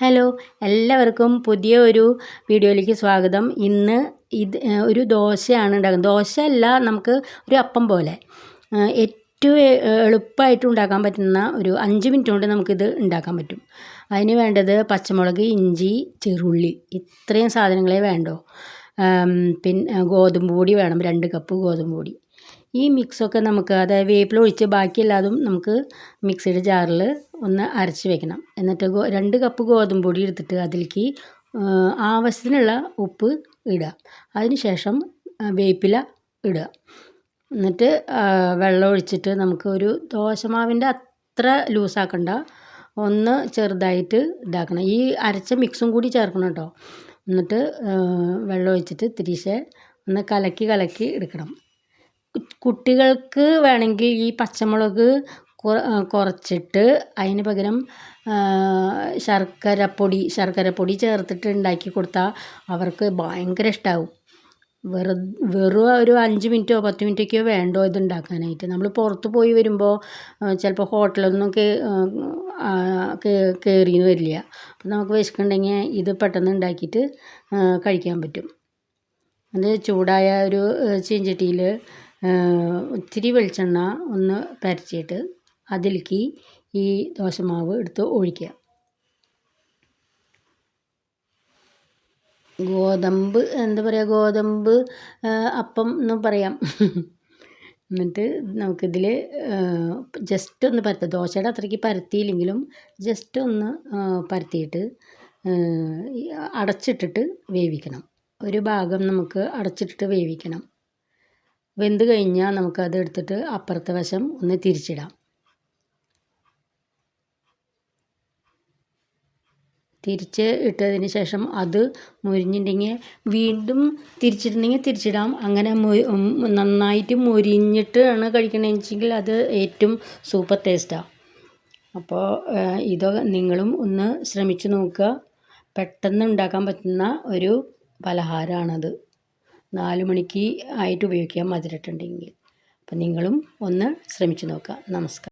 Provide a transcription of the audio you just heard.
Hello എല്ലാവർക്കും പുതിയ ഒരു വീഡിയോയിലേക്ക് സ്വാഗതം. ഇന്ന് ഇത് ഒരു ദോശയാണ് ഉണ്ടാക്കുന്നത്. ദോശ അല്ല നമുക്ക് ഒരു അപ്പം പോലെ. ഏറ്റവും എളുപ്പമായിട്ട് ഉണ്ടാക്കാൻ പറ്റുന്ന ഒരു അഞ്ച് മിനിറ്റ് കൊണ്ട് നമുക്കിത് ഉണ്ടാക്കാൻ പറ്റും. അതിന് വേണ്ടത് പച്ചമുളക് ഇഞ്ചി ചെറുള്ളി. ഇത്രയും സാധനങ്ങളെ വേണ്ടോ. പിന്നെ ഗോതമ്പ് പൊടി വേണം രണ്ട് കപ്പ് ഗോതമ്പ് പൊടി. ഈ മിക്സൊക്കെ നമുക്ക് അതായത് വേപ്പിൽ ഒഴിച്ച് ബാക്കിയെല്ലാതും നമുക്ക് മിക്സിയുടെ ജാറിൽ ഒന്ന് അരച്ച് വെക്കണം. എന്നിട്ട് രണ്ട് കപ്പ് ഗോതമ്പ് പൊടി എടുത്തിട്ട് അതിലേക്ക് ആവശ്യത്തിനുള്ള ഉപ്പ് ഇടുക. അതിന് ശേഷം വേപ്പില ഇടുക. എന്നിട്ട് വെള്ളം ഒഴിച്ചിട്ട് നമുക്ക് ഒരു ദോശമാവിന്റെ അത്ര ലൂസാക്കണ്ട. ഒന്ന് ചെറുതായിട്ട് ഇതാക്കണം. ഈ അരച്ച മിക്സും കൂടി ചേർക്കണം കേട്ടോ. എന്നിട്ട് വെള്ളം ഒഴിച്ചിട്ട് തിരിച്ച് ഒന്ന് കലക്കി കലക്കി എടുക്കണം. കുട്ടികൾക്ക് വേണമെങ്കിൽ ഈ പച്ചമുളക് കുറച്ചിട്ട് അതിന് പകരം ശർക്കരപ്പൊടി ശർക്കരപ്പൊടി ചേർത്തിട്ട് ഉണ്ടാക്കി കൊടുത്താൽ അവർക്ക് ഭയങ്കര ഇഷ്ടമാവും വെറു വെറും ഒരു അഞ്ച് മിനിറ്റോ പത്ത് മിനിറ്റൊക്കെയോ വേണ്ടോ ഇത് ഉണ്ടാക്കാനായിട്ട്. നമ്മൾ പുറത്ത് പോയി വരുമ്പോൾ ചിലപ്പോൾ ഹോട്ടലൊന്നും കയറിയെന്ന് വരില്ല. അപ്പം നമുക്ക് വിശക്കുന്നുണ്ടെങ്കിൽ ഇത് പെട്ടെന്ന് ഉണ്ടാക്കിയിട്ട് കഴിക്കാൻ പറ്റും. അത് ചൂടായ ഒരു ചീഞ്ചട്ടിയിൽ ഇത്തിരി വെളിച്ചെണ്ണ ഒന്ന് പരച്ചിട്ട് അതിലേക്ക് ഈ ദോശമാവ് എടുത്ത് ഒഴിക്കുക. ഗോതമ്പ് എന്താ പറയുക ഗോതമ്പ് അപ്പം എന്ന് പറയാം. എന്നിട്ട് നമുക്കിതിൽ ജസ്റ്റ് ഒന്ന് പരത്തുക ദോശയുടെ അത്രയ്ക്ക് പരത്തിയില്ലെങ്കിലും ജസ്റ്റ് ഒന്ന് പരത്തിയിട്ട് അടച്ചിട്ടിട്ട് വേവിക്കണം. ഒരു ഭാഗം നമുക്ക് അടച്ചിട്ടിട്ട് വേവിക്കണം. വെന്ത് കഴിഞ്ഞാൽ നമുക്കത് എടുത്തിട്ട് അപ്പുറത്തെ വശം ഒന്ന് തിരിച്ചിടാം. തിരിച്ച് ഇട്ടതിന് ശേഷം അത് മുരിഞ്ഞിട്ടുണ്ടെങ്കിൽ വീണ്ടും തിരിച്ചിട്ടുണ്ടെങ്കിൽ തിരിച്ചിടാം. അങ്ങനെ നന്നായിട്ട് മുരിഞ്ഞിട്ടാണ് കഴിക്കണമെങ്കിൽ അത് ഏറ്റവും സൂപ്പർ ടേസ്റ്റാണ് അപ്പോൾ ഇതൊക്കെ നിങ്ങളും ഒന്ന് ശ്രമിച്ചു നോക്കുക. പെട്ടെന്ന് ഉണ്ടാക്കാൻ പറ്റുന്ന ഒരു പലഹാരമാണത് നാല് മണിക്ക് ആയിട്ട് ഉപയോഗിക്കാം മധുരട്ടുണ്ടെങ്കിൽ. അപ്പം നിങ്ങളും ഒന്ന് ശ്രമിച്ചു നോക്കുക. നമസ്കാരം.